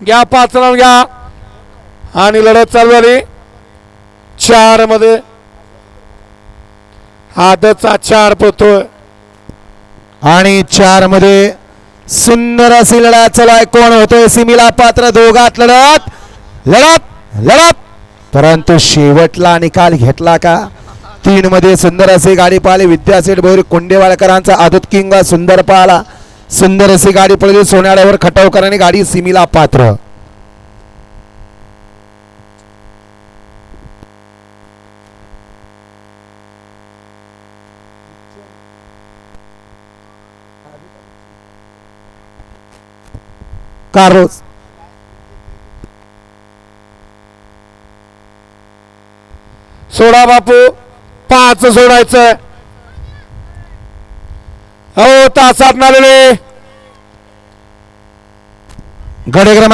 घ्या पाच रन घ्या. आणि लढत चालू झाली. चारमध्ये. आदतचा चार पोतोय. आणि चारमध्ये सुंदर अशी लढत चालू आहे. कोण होतोय सिमीला? पात्र दोघात लढत. लढत लढत. परंतु शेवटला निकाल घेतला का? तीन मध्ये सुंदर अशी गाडी पाहिली. विद्यासेठ भैर कुंडेवाडकरांचा आदत किंग सुंदर पाहला. सुंदर अशी गाडी पडली सोन्याड्यावर खटवकरांनी गाडी सिमीला पात्र. कार्रोस सोडा बापू पाच सोडायचं तासात नालेले गडे क्रमांक